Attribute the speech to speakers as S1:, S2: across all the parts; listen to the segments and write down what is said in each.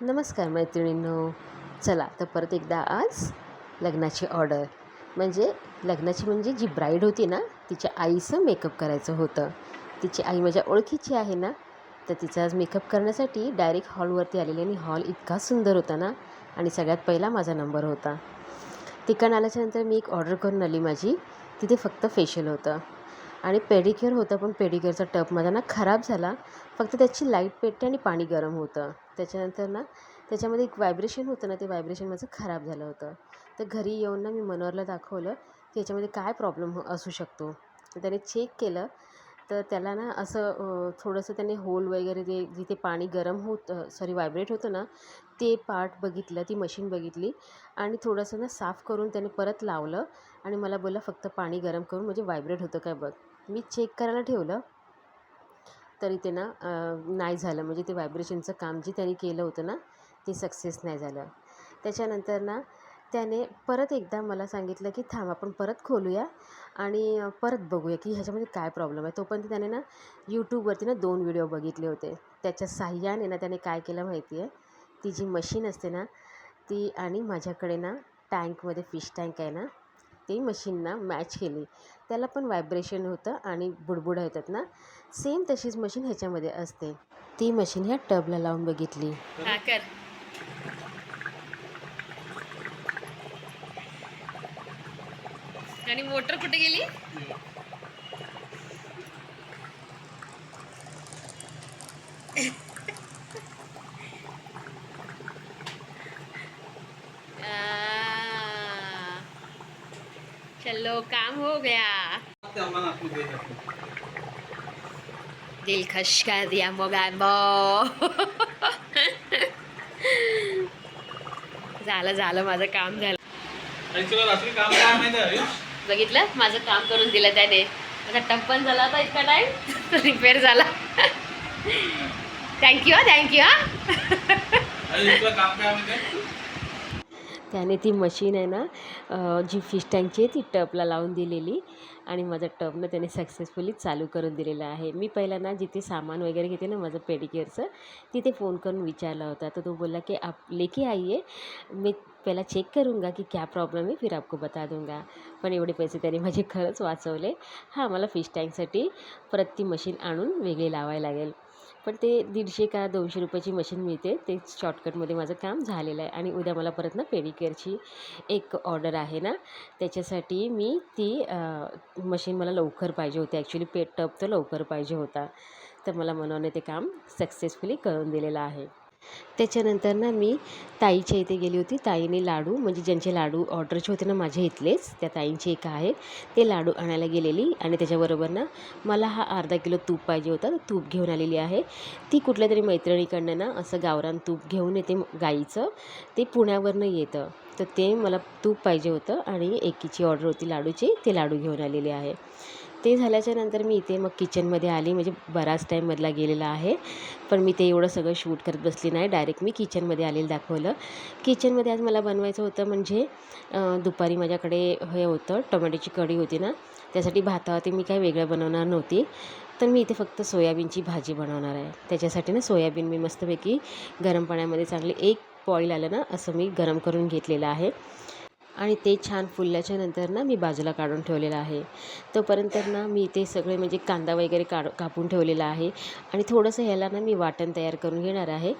S1: नमस्कार मैत्रिणींनो. चला तर परत एकदा आज लग्नाची ऑर्डर म्हणजे लग्नाची म्हणजे जी ब्राईड होती ना तिच्या आईचं मेकअप करायचं होतं. तिची आई माझ्या ओळखीची आहे ना तर तिचा आज मेकअप करण्यासाठी डायरेक्ट हॉलवरती आलेली आणि हॉल इतका सुंदर होता ना आणि सगळ्यात पहिला माझा नंबर होता. तिकडं आल्याच्यानंतर मी एक ऑर्डर करून आली माझी. तिथे फक्त फेशियल होतं. आणि पेडिक्युअर होतं पण पेडिक्युअरचा टब माझा ना खराब झाला. फक्त त्याची लाइट पेटते आणि पाणी गरम होतं. त्याच्यानंतर ना त्याच्यामध्ये एक व्हायब्रेशन होतं ना ते व्हायब्रेशन माझं खराब झालं होतं. तर घरी येऊन ना मी मनोहरला दाखवलं की याच्यामध्ये काय प्रॉब्लेम हो असू शकतो. त्याने चेक केलं. तर त्याला ना असं थोडंसं त्याने होल वगैरे ते जिथे पाणी गरम होत सॉरी व्हायब्रेट होतं ना ते पार्ट बघितलं ती मशीन बघितली. आणि थोडंसं ना साफ करून त्याने परत लावलं. आणि मला बोलला फक्त पाणी गरम करून म्हणजे व्हायब्रेट होतं काय बघ. मी चेक करायला ठेवलं. तरी ते ना नाही झालं. म्हणजे ते व्हायब्रेशनचं काम जे त्याने केलं होतं ना ते सक्सेस नाही झालं. त्याच्यानंतर ना त्याने परत एकदा मला सांगितलं की थांब आपण परत खोलूया आणि परत बघूया की ह्याच्यामध्ये काय प्रॉब्लेम आहे. तोपर्यंत त्याने ना यूट्यूबवरती ना दोन व्हिडिओ बघितले होते. त्याच्या साह्याने ना त्याने काय केलं माहिती आहे ती जी मशीन असते ना ती आणि माझ्याकडे ना टँकमध्ये फिश टँक आहे ना ती मशीन ना मॅच केली. त्याला पण व्हायब्रेशन होतं आणि बुडबुडा येतात ना? सेम तशीच मशीन ह्याच्यामध्ये असते. ती मशीन ह्या टबला लावून बघितली.
S2: आणि मोटर कुठे गेली? चलो काम हो गया। दिल खश कर दिया मोगॅम्बो झालं झालं माझं काम झालं. बघितलं? माझं काम करून दिलं त्याने. माझा टप पण झाला होता इतका टाईम रिपेअर झाला. थँक्यू हा. थँक्यू हा
S3: आणि तुला काम काय माहिती आहे
S1: त्याने ती मशीन आहे ना जी फिश टँकची आहे ती टबला लावून दिलेली. आणि माझं टबनं त्याने सक्सेसफुली चालू करून दिलेलं आहे. मी पहिला ना जिथे सामान वगैरे घेते ना माझं पेडिक्युअरचं तिथे फोन करून विचारला होता. तर तो बोलला की आप लेके आइए. मी पहिला चेक करूंगा की क्या प्रॉब्लेम आहे फिर आपको बता दूंगा. पण एवढे पैसे त्याने माझे खरंच वाचवले. हां मला फिश टँकसाठी परत ती मशीन आणून वेगळी लावायला लागेल. पण ते दीडशे का दोनशे रुपयाची मशीन मिळते. ते शॉर्टकटमध्ये माझं काम झालेलं आहे आणि उद्या मला परत ना पेडिकेअरची एक ऑर्डर आहे ना. त्याच्यासाठी मी ती मशीन मला लवकर पाहिजे होती. ॲक्च्युली पेट टप तर लवकर पाहिजे होता. तर मला मनाने ते काम सक्सेसफुली करून दिलेलं आहे. त्याच्यानंतर ना मी ताईच्या इथे गेली होती. ताईने लाडू म्हणजे ज्यांचे लाडू ऑर्डरचे होते ना माझ्या इथलेच त्या ताईंचे एक आहे. ते लाडू आणायला गेलेली आणि त्याच्याबरोबर ना मला हा अर्धा किलो तूप पाहिजे होता. तर तूप घेऊन आलेली आहे. ती कुठल्या तरी मैत्रिणीकडनं ना असं गावरान तूप घेऊन येते गाईचं. ते पुण्यावरनं येतं. तर ते मला तूप पाहिजे होतं आणि एकीची ऑर्डर होती लाडूची. ते लाडू घेऊन आलेली आहे. ते झाल्याच्यानंतर मी इथे मग किचनमध्ये आली. म्हणजे बराच टाईममधला गेलेला आहे. पण मी ते एवढं सगळं शूट करत बसली नाही. डायरेक्ट मी किचनमध्ये आलेलं दाखवलं. किचनमध्ये आज मला बनवायचं होतं म्हणजे दुपारी माझ्याकडे हे होतं टोमॅटोची कढी होती ना त्यासाठी भातावरती मी काही वेगळं बनवणार नव्हती. तर मी इथे फक्त सोयाबीनची भाजी बनवणार आहे. त्याच्यासाठी ना सोयाबीन मी मस्तपैकी गरम पाण्यामध्ये चांगले एक बॉईल आलं ना असं मी गरम करून घेतलेलं आहे. आणि ते छान फुलल्याच्या नंतर ना मी बाजूला काढून ठेवलेलं आहे. तोपर्यंत ना मी ते सगळे म्हणजे कांदा वगैरे काढ कापून ठेवलेला आहे. आणि थोडंसं ह्याला ना मी वाटण तयार करून घेणार आहे.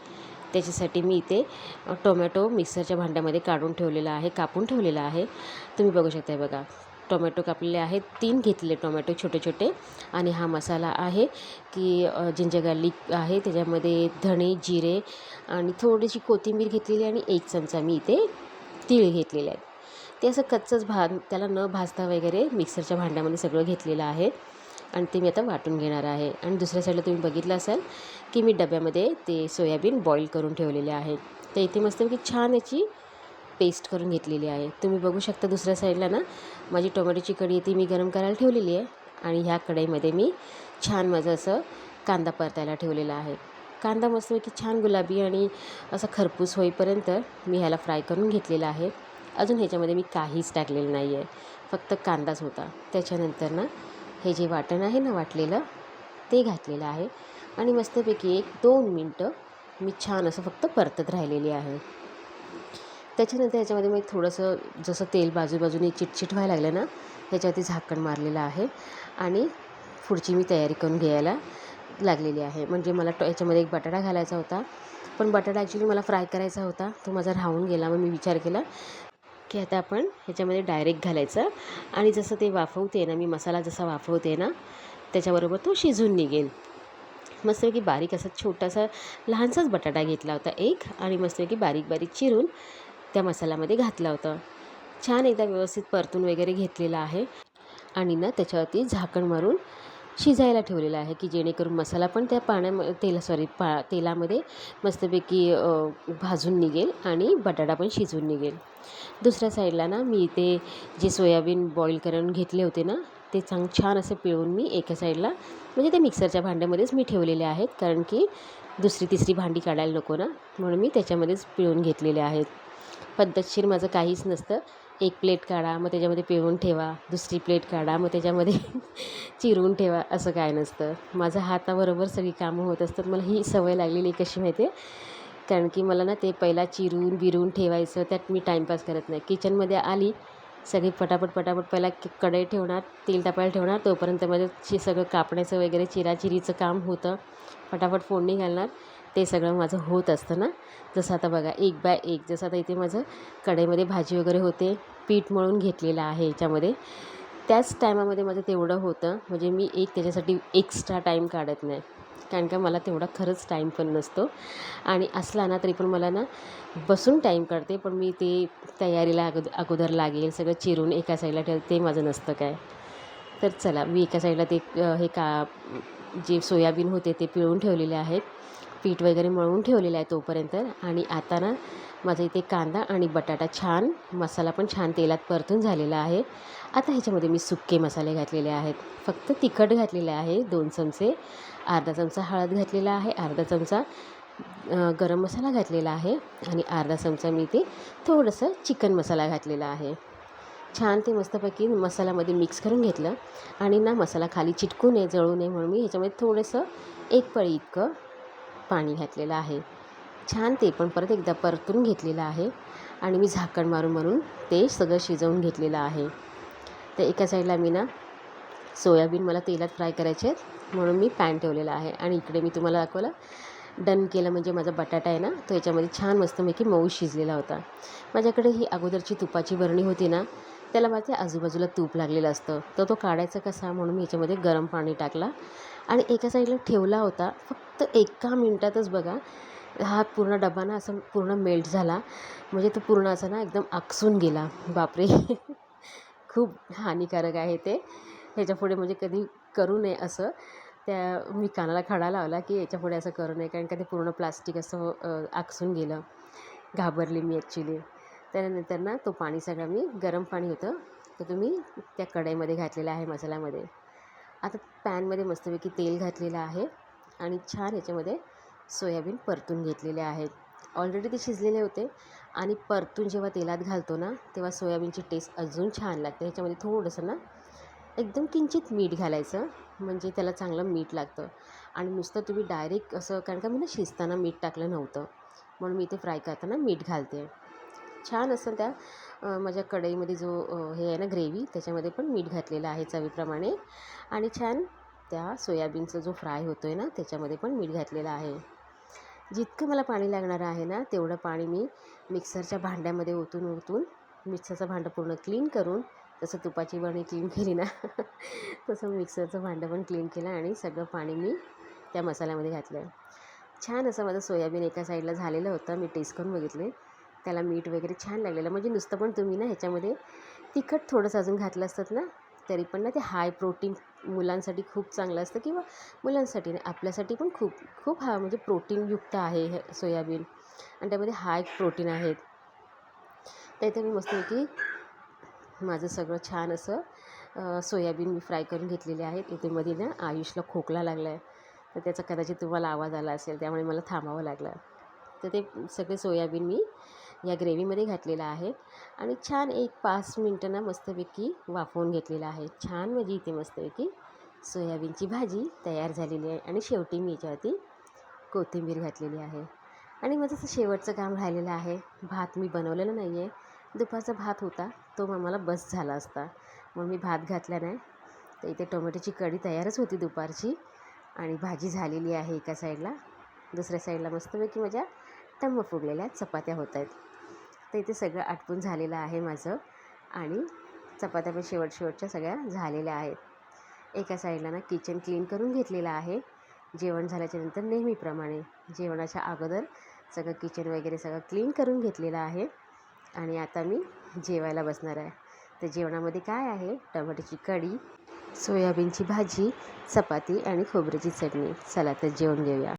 S1: त्याच्यासाठी मी इथे टोमॅटो मिक्सरच्या भांड्यामध्ये काढून ठेवलेला आहे कापून ठेवलेला आहे. तुम्ही बघू शकता बघा. टोमॅटो कापलेले आहेत. तीन घेतलेले टोमॅटो छोटे छोटे. आणि हा मसाला आहे की जिंजर गार्लिक आहे. त्याच्यामध्ये धणे जिरे आणि थोडीशी कोथिंबीर घेतलेली आणि एक चमचा मी इथे तीळ घेतलेले आहेत ते असं कच्चंच भा त्याला न भाजता वगैरे मिक्सरच्या भांड्यामध्ये सगळं घेतलेलं आहे. आणि ते मी आता वाटून घेणार आहे. आणि दुसऱ्या साईडला तुम्ही बघितलं असाल की मी डब्यामध्ये ते सोयाबीन बॉईल करून ठेवलेले आहे. तर इथे मस्तपैकी छान याची पेस्ट करून घेतलेली आहे. तुम्ही बघू शकता दुसऱ्या साईडला ना माझी टोमॅटोची कढी ती मी गरम करायला ठेवलेली आहे. आणि ह्या कढईमध्ये मी छान माझं असं कांदा परतायला ठेवलेला आहे. कांदा मस्तपैकी छान गुलाबी आणि असा खरपूस होईपर्यंत मी ह्याला फ्राय करून घेतलेला आहे. अजून ह्याच्यामध्ये मी काहीच टाकलेलं नाही आहे. फक्त कांदाच होता. त्याच्यानंतर ना हे जे वाटण आहे ना वाटलेलं ते घातलेलं आहे. आणि मस्तपैकी एक दोन मिनटं मी छान असं फक्त परतत राहिलेली आहे. त्याच्यानंतर याच्यामध्ये मी थोडंसं जसं तेल बाजूबाजूने चिटचिट व्हायला लागलं ना त्याच्यावरती झाकण मारलेलं आहे. आणि पुढची मी तयारी करून घ्यायला लागलेली आहे. म्हणजे मला ट याच्यामध्ये एक बटाटा घालायचा होता. पण बटाटा ॲक्च्युली मला फ्राय करायचा होता. तो माझा राहून गेला मग मी विचार केला की आता आपण ह्याच्यामध्ये डायरेक्ट घालायचं. आणि जसं ते वाफवते ना मी मसाला जसा वाफवते ना त्याच्याबरोबर तो शिजून निघेल. मस्तपैकी बारीक असा छोटासा लहानसाच बटाटा घेतला होता एक आणि मस्तपैकी बारीक बारीक चिरून त्या मसाल्यामध्ये घातला होता. छान एकदा व्यवस्थित परतून वगैरे घेतलेला आहे. आणि ना त्याच्यावरती झाकण मारून शिजायला ठेवलेलं आहे की जेणेकरून मसाला पण त्या पाण्याम तेला सॉरी पा तेलामध्ये मस्तपैकी भाजून निघेल आणि बटाटा पण शिजून निघेल. दुसऱ्या साईडला ना मी इथे जे सोयाबीन बॉईल करून घेतले होते ना ते चांग छान असं पिळून मी एका साईडला म्हणजे ते मिक्सरच्या भांड्यामध्येच मी ठेवलेले आहेत कारण की दुसरी तिसरी भांडी काढायला नको ना म्हणून मी त्याच्यामध्येच पिळून घेतलेले आहेत. पद्धतशीर माझं काहीच नसतं. एक प्लेट काढा मग त्याच्यामध्ये पिळून ठेवा. दुसरी प्लेट काढा मग त्याच्यामध्ये चिरून ठेवा असं काय नसतं. माझं हाताबरोबर सगळी कामं होत असतात. मला ही सवय लागलेली आहे कशी माहिती आहे? कारण की मला ना ते पहिला चिरून बिरून ठेवायचं त्यात मी टाईमपास करत नाही. किचनमध्ये आली सगळी पटापट पटापट पहिला कढई ठेवणार तेल टापायला ठेवणार. तोपर्यंत माझं सगळं कापण्याचं वगैरे चिराचिरीचं काम होतं. पटापट फोडणी घालणार. ते सगळं माझं होत असतं ना जसं आता बघा एक बाय एक जसं आता इथे माझं कढईमध्ये भाजी वगैरे होते पीठ मळून घेतलेलं आहे याच्यामध्ये. त्याच टायमामध्ये माझं तेवढं होतं म्हणजे मी एक त्याच्यासाठी एक्स्ट्रा टाईम काढत नाही. कारण का मला तेवढा खरंच टाईम पण नसतो. आणि असला ना तरी पण मला ना बसून टाईम काढते पण मी ते तयारीला अगोदर अगोदर लागेल सगळं चिरून एका साईडला ठेव ते माझं नसतं काय. तर चला मी एका साईडला ते हे का जे सोयाबीन होते ते पिळून ठेवलेले आहेत. पीठ वगैरे मळून ठेवलेलं आहे तोपर्यंत. आणि आता ना माझा इथे कांदा आणि बटाटा छान मसाला पण छान तेलात परतून झालेला आहे. आता ह्याच्यामध्ये मी सुक्के मसाले घातलेले आहेत. फक्त तिखट घातलेले आहे दोन चमचे. अर्धा चमचा हळद घातलेला आहे अर्धा चमचा गरम मसाला घातलेला आहे. आणि अर्धा चमचा मी ते थोडंसं चिकन मसाला घातलेला आहे. छान ते मस्तपैकी मसाल्यामध्ये मिक्स करून घेतलं. आणि ना मसाला खाली चिटकू नये जळू नये म्हणून मी ह्याच्यामध्ये थोडंसं एक पळी इतकं पाणी घातलेलं आहे. छान ते पण परत एकदा परतून घेतलेलं आहे आणि मी झाकण मारून मारून ते सगळं शिजवून घेतलेलं आहे. तर एका साईडला मी ना सोयाबीन मला तेलात फ्राय करायचे आहेत म्हणून मी पॅन ठेवलेला आहे. आणि इकडे मी तुम्हाला दाखवलं डन केलं म्हणजे माझा बटाटा आहे ना तो याच्यामध्ये छान मस्तपैकी मऊ शिजलेला होता. माझ्याकडे ही अगोदरची तुपाची बरणी होती ना त्याला माझ्या आजूबाजूला तूप लागलेलं असतं. तर तो काढायचा कसा म्हणून मी याच्यामध्ये गरम पाणी टाकला. आणि एका साईडला ठेवला होता. फक्त एका मिनटातच बघा हा पूर्ण डबा ना असं पूर्ण मेल्ट झाला. म्हणजे तो पूर्ण असा ना एकदम आकसून गेला. बापरे! खूप हानिकारक आहे ते. ह्याच्यापुढे म्हणजे कधी करू नये असं. त्या मी कानाला खडा लावला की याच्यापुढे असं करू नये कारण का ते पूर्ण प्लास्टिक असं आकसून गेलं. घाबरली मी ॲक्च्युली त्यानंतर ना तो पाणी सगळं मी गरम पाणी होतं तर तुम्ही त्या कढईमध्ये घातलेलं आहे मसाल्यामध्ये. आता पॅनमध्ये मस्तपैकी तेल घातलेलं आहे आणि छान याच्यामध्ये सोयाबीन परतून घेतलेले आहेत. ऑलरेडी ते शिजलेले होते आणि परतून जेव्हा तेलात घालतो ना तेव्हा सोयाबीनची टेस्ट अजून छान लागते. ह्याच्यामध्ये थोडंसं ना एकदम किंचित मीठ घालायचं म्हणजे त्याला चांगलं मीठ लागतं. आणि नुसतं तुम्ही डायरेक्ट असं कारण का मी ना शिजताना मीठ टाकलं नव्हतं. म्हणून मी ते फ्राय करताना मीठ घालते. छान असं त्या माझ्या कढईमध्ये जो हे आहे ना ग्रेव्ही त्याच्यामध्ये पण मीठ घातलेलं आहे चवीप्रमाणे. आणि छान त्या सोयाबीनचा जो फ्राय होतो आहे ना त्याच्यामध्ये पण मीठ घातलेलं आहे. जितकं मला पाणी लागणार आहे ना तेवढं पाणी मी मिक्सरच्या भांड्यामध्ये ओतून ओतून मिक्सरचं भांडं पूर्ण क्लीन करून जसं तुपाची बरणी क्लीन केली ना तसं मिक्सरचं भांडं पण क्लीन केलं आणि सगळं पाणी मी त्या मसाल्यामध्ये घातलं छान असं माझं सोयाबीन एका साईडला झालेलं होतं मी टेस्ट करून बघितले. त्याला मीठ वगैरे छान लागलेलं. म्हणजे नुसतं पण तुम्ही ना ह्याच्यामध्ये तिखट थोडंसं अजून घातलं असतात ना तरी पण ना ते हाय प्रोटीन मुलांसाठी खूप चांगलं असतं किंवा मुलांसाठी नाही आपल्यासाठी पण खूप खूप हा म्हणजे प्रोटीनयुक्त आहे हे सोयाबीन. आणि त्यामध्ये हाय प्रोटीन आहेत. तर इथे मी मस्तपैकी माझं सगळं छान असं सोयाबीन मी फ्राय करून घेतलेले आहेत. इथे मध्ये ना आयुषला खोकला लागला आहे तर त्याचा कदाचित तुम्हाला आवाज आला असेल त्यामुळे मला थांबावं लागलं. तर ते सगळे सोयाबीन मी या ग्रेव्हीमध्ये घातलेला आहे. आणि छान एक पाच मिनटं ना मस्तपैकी वाफवून घेतलेलं आहे. छान म्हणजे इथे मस्तपैकी सोयाबीनची भाजी तयार झालेली आहे. आणि शेवटी मी याच्यावरती कोथिंबीर घातलेली आहे. आणि माझं असं शेवटचं काम राहिलेलं आहे. भात मी बनवलेला नाही आहे दुपारचा भात होता. तो मग मला बस झाला असता. मग मी भात घातला नाही. तर इथे टोमॅटोची कढी तयारच होती दुपारची. आणि भाजी झालेली आहे एका साईडला. दुसऱ्या साईडला मस्तपैकी माझ्या टम्म फुगलेल्या चपात्या होत आहेत. तर इथे सगळं आटपून झालेलं आहे माझं. आणि चपात्या पण शेवट शेवटच्या सगळ्या झालेल्या आहेत. एका साईडला ना किचन क्लीन करून घेतलेलं आहे. जेवण झाल्याच्यानंतर नेहमीप्रमाणे जेवणाच्या अगोदर सगळं किचन वगैरे सगळं क्लीन करून घेतलेलं आहे. आणि आता मी जेवायला बसणार आहे. तर जेवणामध्ये काय आहे? टमाट्याची कढी सोयाबीनची भाजी चपाती आणि खोबऱ्याची चटणी. चला तर जेवण घेऊया.